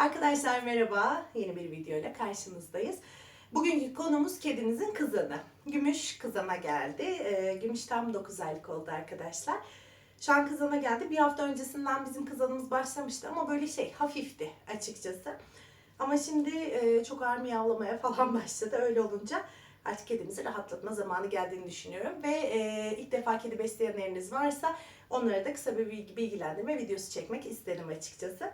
Arkadaşlar merhaba. Yeni bir videoyla karşınızdayız. Bugünkü konumuz kedinizin kızanı. Gümüş kızana geldi. Ee, Gümüş tam 9 aylık oldu arkadaşlar. Şu an kızana geldi. Bir hafta öncesinden bizim kızanımız başlamıştı ama böyle şey hafifti açıkçası. Ama şimdi e, çok ağır miyavlamaya falan başladı. Öyle olunca artık kedimizi rahatlatma zamanı geldiğini düşünüyorum. Ve e, ilk defa kedi besleyenleriniz varsa onlara da kısa bir bilgi- bilgilendirme videosu çekmek istedim açıkçası.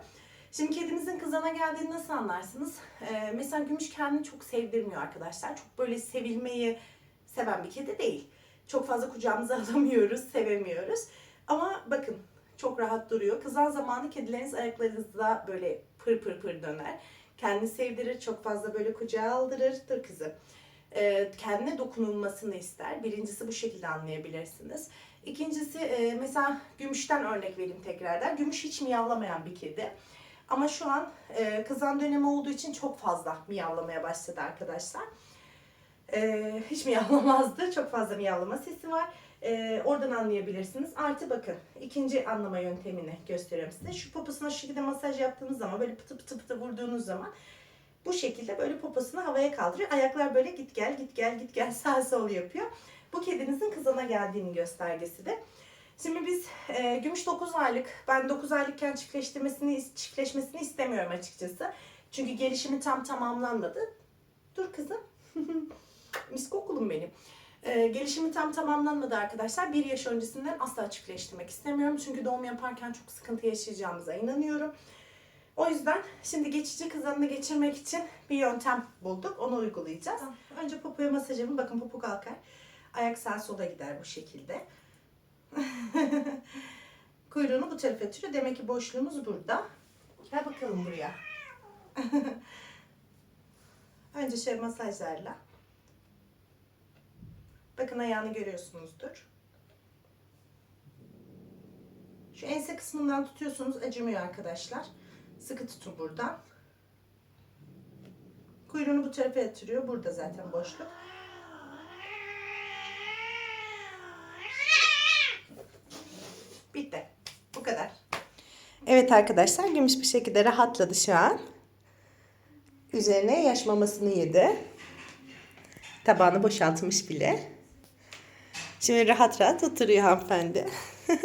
Şimdi kedinizin kızana geldiğini nasıl anlarsınız? Ee, mesela Gümüş kendini çok sevdirmiyor arkadaşlar. Çok böyle sevilmeyi seven bir kedi değil. Çok fazla kucağımıza alamıyoruz, sevemiyoruz. Ama bakın çok rahat duruyor. Kızan zamanı kedileriniz ayaklarınızda böyle pır pır pır döner. Kendini sevdirir, çok fazla böyle kucağa aldırır. Dur kızım. Ee, kendine dokunulmasını ister. Birincisi bu şekilde anlayabilirsiniz. İkincisi e, mesela Gümüş'ten örnek vereyim tekrardan. Gümüş hiç miyavlamayan bir kedi. Ama şu an e, kızan dönemi olduğu için çok fazla miyavlamaya başladı arkadaşlar. E, hiç miyavlamazdı. Çok fazla miyavlama sesi var. E, oradan anlayabilirsiniz. Artı bakın ikinci anlama yöntemini gösteriyorum size. Şu poposuna şu şekilde masaj yaptığınız zaman böyle pıtı pıtı pıtı vurduğunuz zaman bu şekilde böyle poposunu havaya kaldırıyor. Ayaklar böyle git gel git gel git gel sağ sol yapıyor. Bu kedinizin kızana geldiğini göstergesi de. Şimdi biz e, Gümüş 9 aylık, ben 9 aylıkken çiftleştirmesini, çiftleşmesini istemiyorum açıkçası. Çünkü gelişimi tam tamamlanmadı. Dur kızım. Mis kokulum benim. E, gelişimi tam tamamlanmadı arkadaşlar. Bir yaş öncesinden asla çiftleştirmek istemiyorum. Çünkü doğum yaparken çok sıkıntı yaşayacağımıza inanıyorum. O yüzden şimdi geçici kızanını geçirmek için bir yöntem bulduk. Onu uygulayacağız. Önce popoya masajımı. Bakın popo kalkar. Ayak sağa sola gider bu şekilde. Kuyruğunu bu tarafa atıyor. Demek ki boşluğumuz burada. Gel bakalım buraya. Önce şöyle masajlarla. Bakın ayağını görüyorsunuzdur. Şu ense kısmından tutuyorsunuz. Acımıyor arkadaşlar. Sıkı tutun buradan. Kuyruğunu bu tarafa yatırıyor. Burada zaten boşluk. Bitti. Bu kadar. Evet arkadaşlar gümüş bir şekilde rahatladı şu an. Üzerine yaş mamasını yedi. Tabağını boşaltmış bile. Şimdi rahat rahat oturuyor hanımefendi.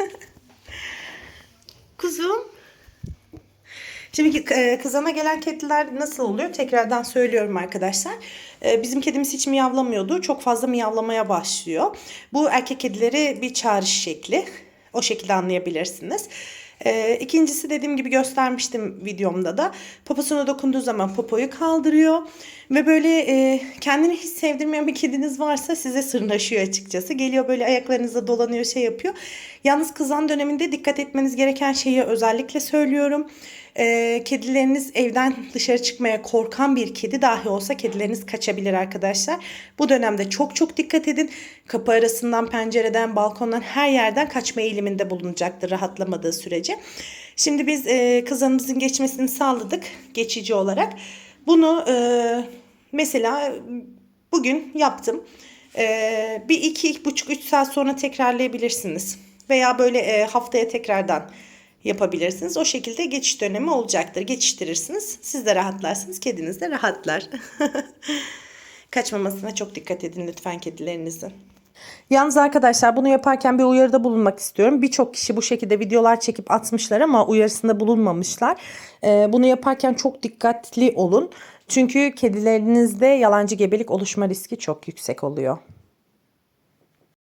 Kuzum. Şimdi e, kızana gelen kediler nasıl oluyor? Tekrardan söylüyorum arkadaşlar. E, Bizim kedimiz hiç miyavlamıyordu. Çok fazla miyavlamaya başlıyor. Bu erkek kedileri bir çağrış şekli. O şekilde anlayabilirsiniz. E, İkincisi dediğim gibi göstermiştim videomda da. Poposuna dokunduğu zaman popoyu kaldırıyor. Ve böyle e, kendini hiç sevdirmeyen bir kediniz varsa size sırnaşıyor açıkçası. Geliyor böyle ayaklarınızda dolanıyor şey yapıyor. Yalnız kızan döneminde dikkat etmeniz gereken şeyi özellikle söylüyorum. E, kedileriniz evden dışarı çıkmaya korkan bir kedi dahi olsa kedileriniz kaçabilir arkadaşlar. Bu dönemde çok çok dikkat edin. Kapı arasından, pencereden, balkondan her yerden kaçma eğiliminde bulunacaktır rahatlamadığı sürece. Şimdi biz e, kızanımızın geçmesini sağladık geçici olarak. Bunu e, mesela bugün yaptım. E, bir iki, iki buçuk, üç saat sonra tekrarlayabilirsiniz. Veya böyle e, haftaya tekrardan yapabilirsiniz. O şekilde geçiş dönemi olacaktır. Geçiştirirsiniz. Siz de rahatlarsınız. Kediniz de rahatlar. Kaçmamasına çok dikkat edin lütfen kedilerinizin. Yalnız arkadaşlar bunu yaparken bir uyarıda bulunmak istiyorum. Birçok kişi bu şekilde videolar çekip atmışlar ama uyarısında bulunmamışlar. Ee, bunu yaparken çok dikkatli olun. Çünkü kedilerinizde yalancı gebelik oluşma riski çok yüksek oluyor.